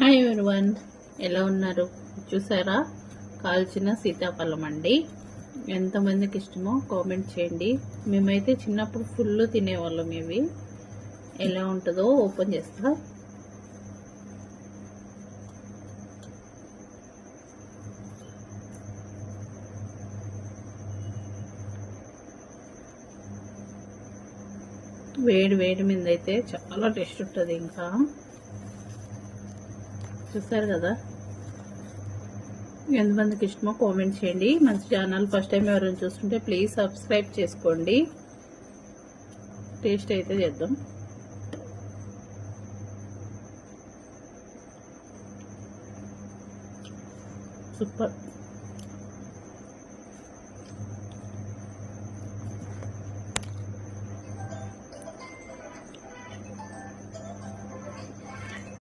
Hi everyone ఎలా ఉన్నారు? చూసారా? కాల్చిన సీతాఫలం అండి. ఎంతమందికి ఇష్టమో కామెంట్ చేయండి. మేమైతే చిన్నప్పుడు ఫుల్ తినేవాళ్ళం ఇవి. ఎలా ఉంటుందో ఓపెన్ చేస్తా. వేడి వేడి మీద అయితే చాలా టేస్ట్ ఉంటుంది ఇంకా. చూస్తారు కదా? ఎంతమందికి ఇష్టమో కామెంట్ చేయండి. మంచి ఛానల్ ఫస్ట్ టైం ఎవరైనా చూస్తుంటే ప్లీజ్ సబ్స్క్రైబ్ చేసుకోండి. టేస్ట్ అయితే చేద్దాం. సూపర్